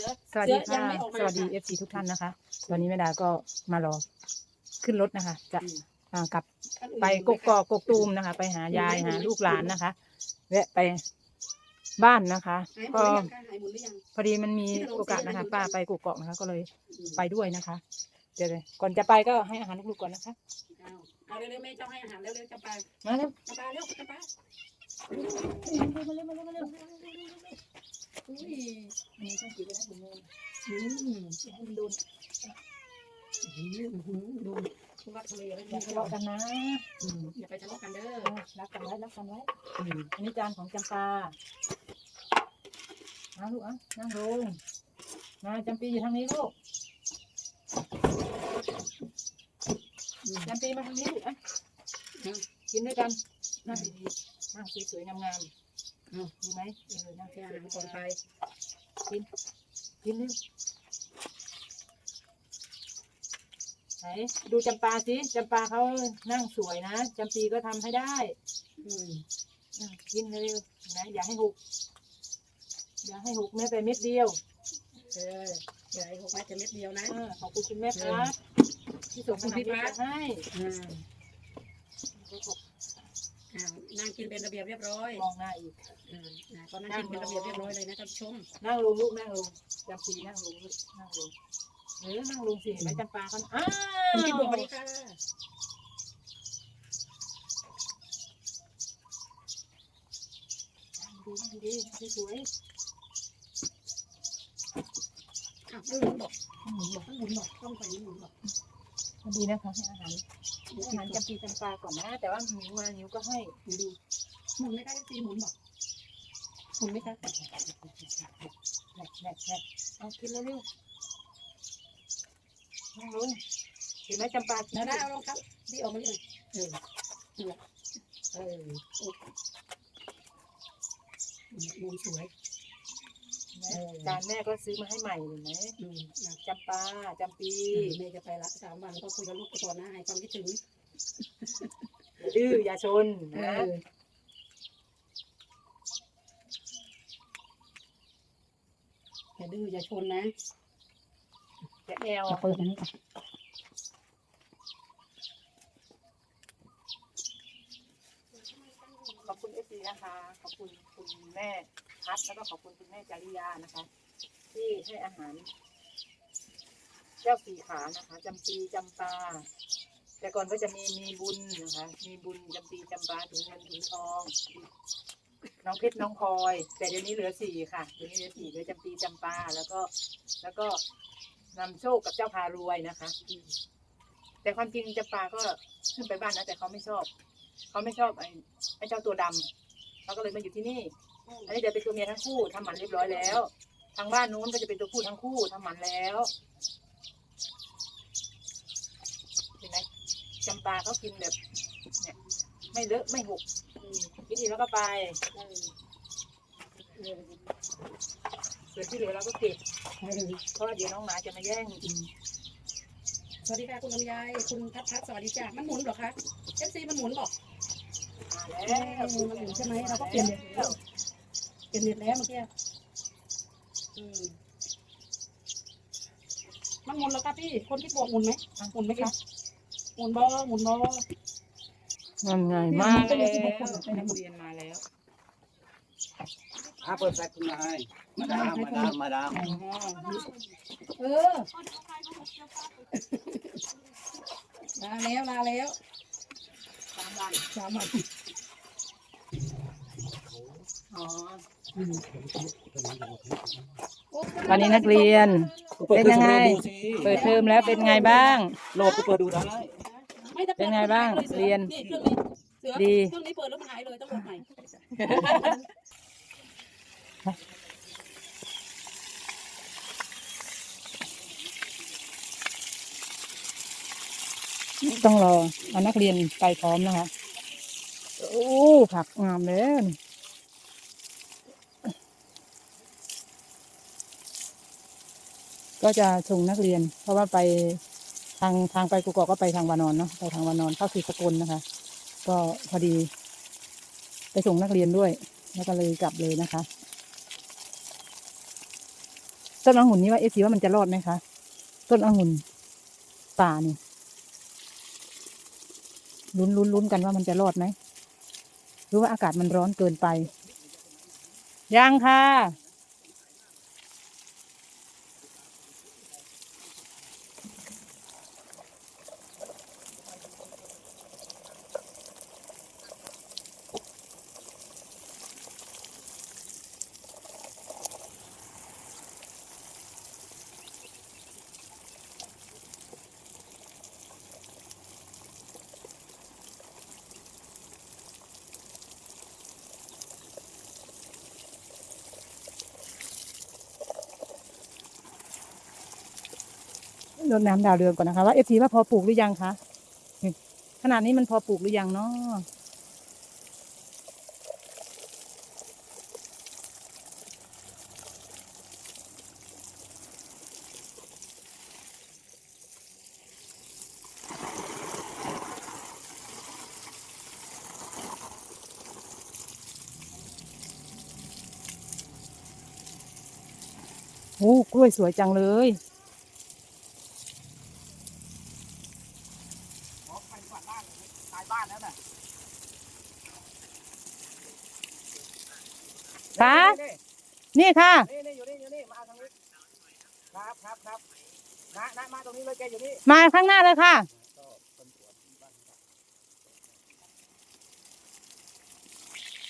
สือสวัสดีเสือยัค่ะงไม่ออกมาสวัสดีค่ะเอฟซีทุกท่านนะคะ วันนี้แม่ดาก็มารอขึ้นรถนะคะ จะอืมอ่ากลับไปกกอกกกตูมนะคะ ไปหายายหาลูกหลานนะคะแวะไปบ้านนะคะหายหมก็ดหรือยังคะหายหมดหรือยังพอดีมันมีโอกาสนะคะ ป้าไปกกอกนะคะ ก็เลยไปด้วยนะคะ เดี๋ยวเลยก่อนจะไปก็ให้อาหารลูกๆก่อนนะคะเอาเอาเร็วๆแม่เจ้าให้อาหารเร็วๆจะไปมาเร็วจะไปเร็วจะไป อุ้ยอันนี้ต้องกินไปนะถุงมืออืมให้มันโดนอืมอืมดูทุลักทุเลแล้วอย่าทะเลาะกันนะอืมอย่าไปทะเลาะกันเด้อเออรักกันไว้รักกันไว้ อืมอันนี้จานของจำปามาลูกอะนั่งลงมาจำปีอยู่ทางนี้ลูกอืมจำปีมาทางนี้ลูกอะอืมกินด้วยกันนั่งดีๆนั่งสวยๆงาม อืมๆดีไหมเออนั่งสให้อาวยหารๆก่อนไปกินกินเร็วไหนดูจำปาสิจำปาเขานั่งสวยนะจำปีก็ทำให้ได้อืมอะกินเร็วๆนะอย่าให้หกอย่าให้หกแม้แต่เม็ดเดียว เออเดี๋ยวไอ้หกไม้จะเม็ดเดียวนะ อ่าขอบคุณคุณแม่พัดที่ส่งขอบคุณพี่พัดให้อ่าอ่านั่งกินเป็นระเบียบเรียบร้อยมองหน้าอีก อ่านะก็นั่งกินเป็นระเบียบเรียบร้อยเลยนะท่านผู้ชมนั่งลงลูกนั่งลงจำปีนั่งลงลูกนั่งลงเออนั่งลงสิเห็นไหมจำปาเขาอ้าคุณพี่บัวสวัสวดีค่ะดูนั่งดีนั่งสวยอ้าวหมุนบอกๆหมุนบอกต้องหมุนบอกต้องไปนี้หมุนบอก ดีนะคะให้อาหารให้อาหารจำปีจำปาก่อนนะ แต่ว่าหมิวมาหมิวก็ให้ดูหมุนไม่ได้ตีหมุนบอกหมุนไม่ได้แหลกแหลกแหลกเอากินเร็วๆนั่งลงเห็นไหมจำปากินแล้วได้เอาลงครับดีออกมาเลยเออนี่แหละเออโอเคมุมสวยเห็นไหม จานแม่ก็ซื้อมาให้ใหม่เห็นไหมอืมนะจำปาจำปีแม่จะไปละสามวันก็คุยกับลูกไปก่อนนะให้ความคิดถึงอย่าดื้ออย่าชนเอนะออย่าดื้ออย่าชนนะอย่าแอวเปิดนั้นขอบคุณเอฟซีนะคะ ขอบคุณคุณแม่ พัดแล้วก็ขอบคุณคุณแม่จาริยานะคะ ที่ให้อาหารเจ้าสีขานะคะจำปีจำปาแต่ก่อนก็จะมีมีบุญนะคะ มีบุญจำปีจำปาถึงเงินถึงทอง น้องเพชรน้องพลอย แต่เดี๋ยวนี้เหลือสี่ค่ะเดี๋ยวนี้เหลือสี่เหลือจำปีจำปาแล้วก็แล้วก็นำโชคกับเจ้าพารวยนะคะ แต่ความจริงจำปาก็ขึ้นไปบ้านนะแต่เขาไม่ชอบ เขาไม่ชอบไอ้ไอ้เจ้าตัวดำเขาก็เลยมาอยู่ที่นี่ อันนี้เดี๋ยวเป็นตัวเมียทั้งคู่ทำหมันเรียบร้อยแล้ว ทางบ้านนู้นก็จะเป็นตัวผู้ทั้งคู่ทำหมันแล้วเห็นไหมจำปาเขากินแบบเนี่ยไม่เลอะไม่หกอืมกินอีกแล้วก็ไปส่วนที่เหลือเราก็เก็บเพราะว่าเดี๋ยวน้องหมาจะมาแย่งสวัสดีค่ะคุณลำไยคุณทัพทัศน์สวัสดีจ้ามันหมุนเหรอคะเอฟซีมันหมุนบอกมาเอแล้อวมันหมุนใช่ไหมเราก็เปลี่ยน เน็ตแล้วเปลี่ยนเน็ตแล้วเมื่อกี้อืมมันหมุนแล้วครับพี่ คนที่บวกหมุนไหมหมุนไหมคะหมุนบอหมุนบอนั่นไงมาแล้วนักเรียนมาแล้วอ่าเปิดแฟลชคุณนายมาดามมาดามมาดามอ๋อเออลาแล้วลาแล้วสามวันสามวันอ๋ออืม วันนี้นักเรียน เป็นยังไง เปิดเทอมแล้วเป็นไงบ้าง โหลดก็เปิดดูได้เป็นไงบ้างเรียนดีเครื่องนี้เปิดแล้วมันหายเลยต้องโหลดใหม่ต้องรอเอานักเรียนไปพร้อมนะคะ โอ้ ผักงามเลย ก็จะส่งนักเรียน เพราะว่าไปทางทางไปกุกอกก็ไปทางวานอนเนาะไปทางวานอนเข้าคือสกลนะคะ ก็พอดี ไปส่งนักเรียนด้วย แล้วก็เลยกลับเลยนะคะต้นองุ่นนี่ว่าเอซีว่ามันจะรอดไหมคะต้นองุ่นป่านี่ลุ้นลุ้นลุ้นกันว่ามันจะรอดไหมหรือว่าอากาศมันร้อนเกินไป ยังค่ะ รดน้ำดาวเรืองก่อนนะคะว่าเอฟซีว่าพอปลูกหรือยังคะขนาดนี้มันพอปลูกหรือยังเนาะโอ้กล้วยสวยจังเลย ขอไปก่อนบ้านตายบ้านแล้วน่ะ ค่ะ นี่ นี่ค่ะ นี่นี่อยู่นี่อยู่นี่มาเอาทางนี้ครับครับครับ นะนะมาตรงนี้เลยแกอยู่นี่มาข้างหน้าเลยค่ะ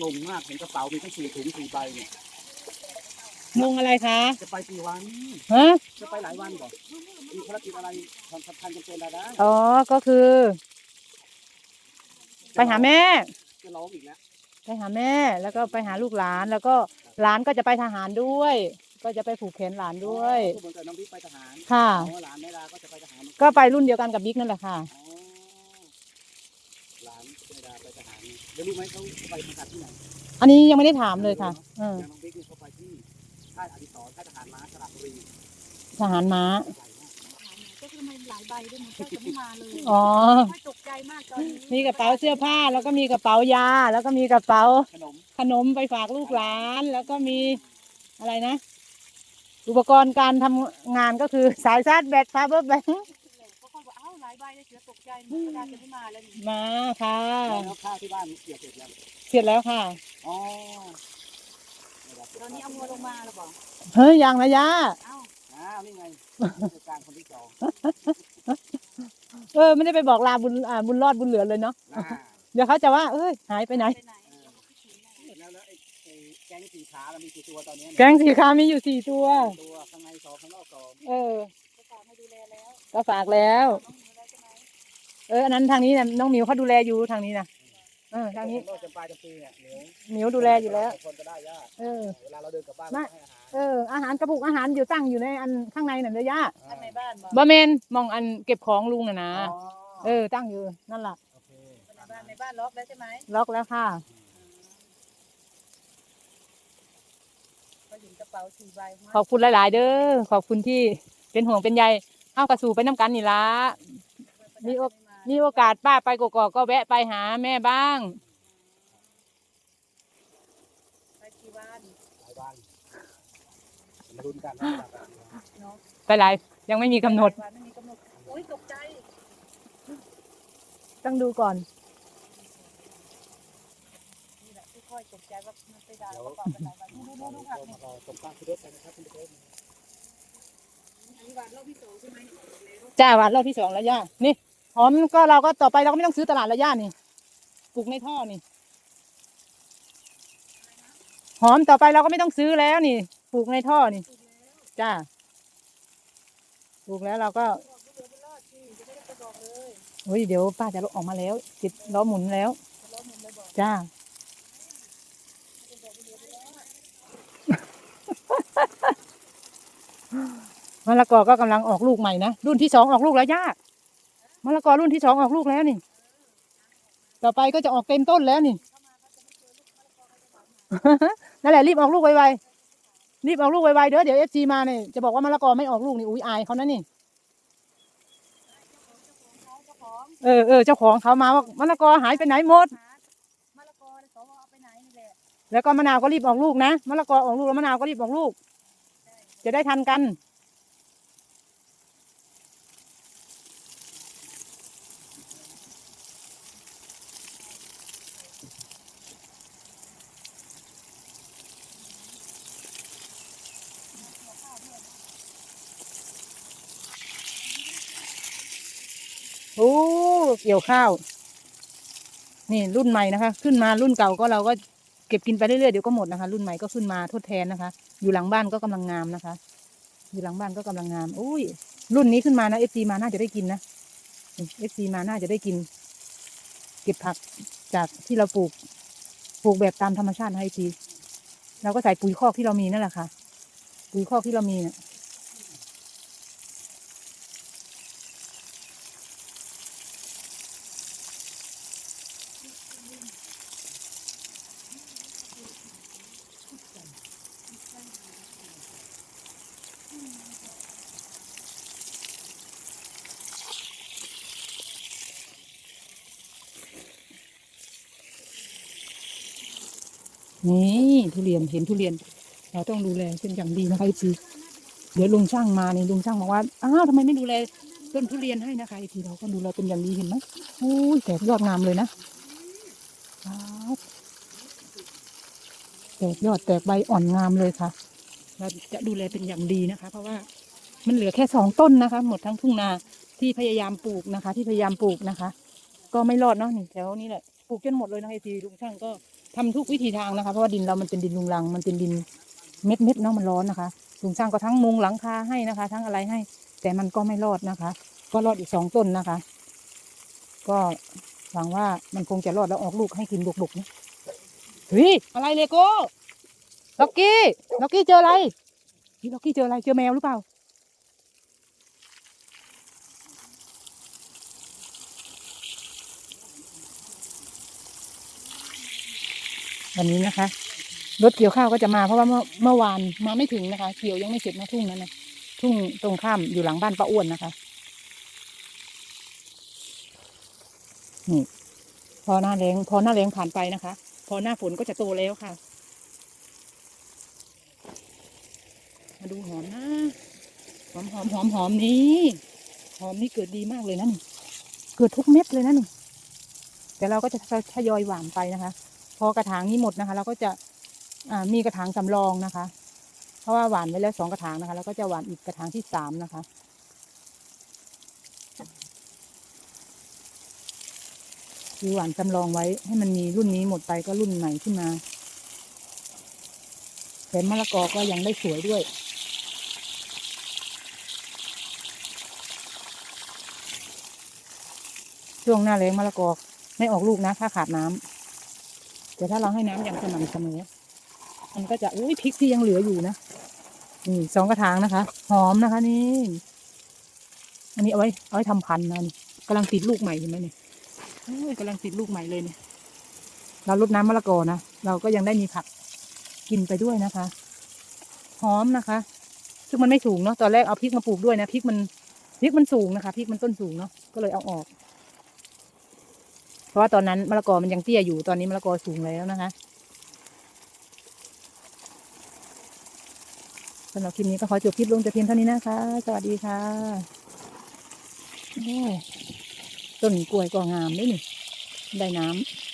งงมากเห็นกระเป๋ามีทั้งสี่ถุงสี่ใบเนี่ยงงอะไรคะจะไปกี่วันฮะจะไปหลายวันก่อนมีภารกิจอะไรสำคัญจำเป็นอะไรนะอ๋อ ก็คือ ไปหาแม่ จะร้องอีกแล้ว ไปหาแม่ แล้วก็ไปหาลูกหลาน แล้วก็หลานก็จะไปทหารด้วย ก็จะไปผูกแขนหลานด้วยอ๋อเหมือนกับน้องบิ๊กไปทหารค่ะ อ๋อหลานแม่ดาก็จะไปทหารเหมือนกันก็ไปรุ่นเดียวกันกับบิ๊กนั่นแหละค่ะ อ๋อหลานแม่ดาไปทหารนี่แล้วรู้ไหมเขาไปทหารที่ไหนอันนี้ยังไม่ได้ถามเลยค่ะเออน้องบิ๊กเนี่ยเขาไปที่ค่ายอดิศรค่ายทหารม้าสระบุรีทหารม้า ใหญ่มากก็คือมันหลายใบด้วยมันก็จะไม่มาเลยอ๋อไม่ตกใจมากตอนนี้มีกระเป๋าเสื้อผ้า แล้วก็มีกระเป๋ายา แล้วก็มีกระเป๋าขนมขนมไปฝากลูกหลาน แล้วก็มีอะไรนะ อุปกรณ์การทำงานก็คือสายชาร์จแบตพาเบอร์แบงเขาก็บอกเอ้าหลายใบเลยเสือตกใจมันเวลาจะไม่มาแล้วนี่มาค่ะ แล้วข้าวที่บ้านเกี่ยวเสร็จยังเสร็จแล้วค่ะ อ๋อตอนนี้เอางัวลงมาแล้วบอกเฮ้ยยังนะยะเอ้าอ้าวนี่ไงผู้จัดการคนที่สองเออไม่ได้ไปบอกลาบุญอ่าบุญรอดบุญเหลือเลยเนาะอ่าเดี๋ยวเขาจะว่า เอ้ยหายไปไหน ไปไหน ก๊งสีขาเรามีกี่ตัวตอนนี้แกงสีขามีอยู่สี่ตัว ตัวข้างในสองข้างนอกสองเออ ก็ฝากมาดูแลแล้วก็ฝากแล้วน้องมีอะไรใช่ไหมเออ อันนั้นทางนี้นะน้องหมิวเขาดูแลอยู่ทางนี้นะเออ ทางนี้ข้นอกจำปาจำปีเนี่ยเหนียวหมิวดูแลอยู่แล้ว คนก็ได้ย่าเออ เวลาเราเดินกลับบ้านไม่ เราให้อาหารเออ อาหารกระปุกอาหารอยู่ตั้งอยู่ในอันข้างในนั่นเลยย่าข้างในบ้านบอกบะเมนมองอันเก็บของลุงน่ะนะอ๋อเออ ตั้งอยู่นั่นล่ะโอเคในบ้านในบ้านล็อกแล้วใช่ไหมล็อกแล้วค่ะก็เห็นกระเป๋าสี่ใบขอบคุณหลาย ๆ เด้อขอบคุณที่เป็นห่วงเป็นใยเข้ากระสู่ไปน้ำกันนี่ละ มีโอ มีโอกาสป้าไปกกอกก็แวะไปหาแม่บ้าง ไปกี่วันหลายวันมาลุ้นกันว่าจะไปกี่วันเนาะไปหลายยังไม่มีกำหนด วันไม่มีกำหนดอุ้ยตกใจ ต้องดูก่อน นี่แหละที่ ค่อยตกใจว่ามันไปด่ากระเป๋าเป็นหลายวันดูดูตอนดูนี้ค่ะก็มารอตรงตั้งคือรถกันนะครับคุณผู้ชมอันนี้วันรอบที่สองใช่ไหมจ้าวันรอบที่สองแล้วย่านี่หอมก็เราก็ต่อไปเราก็ไม่ต้องซื้อตลาดแล้วย่านี่ปลูกในท่อนี่ หอมต่อไปเราก็ไม่ต้องซื้อแล้วนี่ปลูกในท่อนี่ จ้าปลูกแล้วเราก็บอกเดี๋ยวไปรอดสิจะไม่ได้ไปบอกเลยโอ้ยเดี๋ยวป้าจะออกมาแล้วติดล้อหมุนแล้วจะรอดหมดเลยบอกจ้า มะละกอก็กำลังออกลูกใหม่นะรุ่นที่สองออกลูกแล้วย่ามะละกอรุ่นที่สองออกลูกแล้วนี่ ต่อไปก็จะออกเต็มต้นแล้วนี่นั่นแหละรีบออกลูกไวๆรีบออกลูกไวๆเด้อเดี๋ยวเอฟซีมาเนี่ยจะบอกว่ามะละกอไม่ออกลูกนี่อุ้ยอายเขานะนี่เขาเจ้าของเออเออเจ้าของเขามาว่ามะละกอหายไปไหนหมดหามะละกอเลยเขาเอาไปไหนนี่แหละแล้วก็มะนาวก็รีบออกลูกนะมะละกอออกลูกแล้วมะนาวก็รีบออกลูก จะได้ทันกัน โอ้เกี่ยวข้าว นี่รุ่นใหม่นะคะ ขึ้นมารุ่นเก่าก็เราก็ เก็บกินไปเรื่อยๆเดี๋ยวก็หมดนะคะ รุ่นใหม่ก็ขึ้นมาทดแทนนะคะ อยู่หลังบ้านก็กำลังงามนะคะ อยู่หลังบ้านก็กำลังงามอุ้ยรุ่นนี้ขึ้นมานะเอฟซีมาน่าจะได้กินนะเอฟซีมาน่าจะได้กิน เก็บผักจากที่เราปลูกปลูกแบบตามธรรมชาติให้ซีเราก็ใส่ปุ๋ยคอกที่เรามีนั่นแหละค่ะ ปุ๋ยคอกที่เรามีเนี่ย นี่ทุเรียนเห็นทุเรียน เราต้องดูแลเป็นอย่างดีนะคะไอซีเดี๋ยวลุงช่างมาเนี่ยลุงช่างบอกว่าอ้าวทำไมไม่ดูแลต้นทุเรียนให้นะคะไอซีเราก็ดูแลเป็นอย่างดีเห็นไหมโอ้ยแตกยอดงามเลยนะแตกยอดแตกใบอ่อนงามเลยค่ะ เราจะดูแลเป็นอย่างดีนะคะ เพราะว่ามันเหลือแค่สองต้นนะคะ หมดทั้งทุ่งนาที่พยายามปลูกนะคะ ที่พยายามปลูกนะคะ ก็ไม่รอดเนาะนี่แถวนี้แหละปลูกจนหมดเลยนะคะไอซีลุงช่างก็ ทำทุกวิธีทางนะคะ เพราะว่าดินเรามันเป็นดินลุงรัง มันเป็นดินเม็ดเม็ดเนาะมันร้อนนะคะลุงช่างก็ทั้งมุงหลังคาให้นะคะ ทั้งอะไรให้ แต่มันก็ไม่รอดนะคะ ก็รอดอีกสองต้นนะคะ ก็หวังว่ามันคงจะรอดแล้วออกลูกให้กินดุกๆนะเฮ้ยอะไรเลโก้ล็อกกี้ล็อกกี้เจออะไรนี่ล็อกกี้เจออะไรเจอแมวหรือเปล่า วันนี้นะคะ รถเกี่ยวข้าวก็จะมาเพราะว่าเมื่อเมื่อวานมาไม่ถึงนะคะ เกี่ยวยังไม่เสร็จนะทุ่งนั้นนะทุ่งตรงข้ามอยู่หลังบ้านป้าอ้วนนะคะนี่พอหน้าแรงพอหน้าแรงผ่านไปนะคะ พอหน้าฝนก็จะโตแล้วค่ะ มาดูหอมนะหอมหอมหอมหอมนี้หอมนี่เกิดดีมากเลยนะนี่เกิดทุกเม็ดเลยนะนี่แต่เราก็จะทยอยหว่านไปนะคะ พอกระถางนี้หมดนะคะ เราก็จะมีกระถางสำรองนะคะ เพราะว่าหวานไว้แล้วสองกระถางนะคะ แล้วก็จะหวานอีกกระถางที่สามนะคะคือหวานจำลองไว้ให้มันมีรุ่นนี้หมดไปก็รุ่นใหม่ขึ้นมาแถมมะละกอก็ยังได้สวยด้วย ช่วงหน้าแล้งมะละกอไม่ออกลูกนะ ถ้าขาดน้ำ แต่ถ้าเราให้น้ำอย่างสม่ำเสมอ มันก็จะอุ้ยพริกที่ยังเหลืออยู่นะนี่สองกระถางนะคะ หอมนะคะนี่ อันนี้เอาไว้เอาไว้ทำพันธุ์นะนี่กำลังติดลูกใหม่เห็นไหมเนี่ยกำลังติดลูกใหม่เลยเนี่ย เราลดน้ำมะละกอนะ เราก็ยังได้มีผักกินไปด้วยนะคะ หอมนะคะ ซึ่งมันไม่สูงเนาะ ตอนแรกเอาพริกมาปลูกด้วยนะ พริกมันพริกมันสูงนะคะ พริกมันต้นสูงเนาะ ก็เลยเอาออก ราะว่าตอนนั้นมะละกอมันยังเตี้ยอยู่ตอนนี้มะละกอสูงแล้วนะคะสำหรับคลิปนี้ก็ขอจบคลิปลงแต่เพียงเท่านี้นะคะ สวัสดีค่ะโอ้ยต้นกล้วยก็งามด้วยนี่ได้น้ำ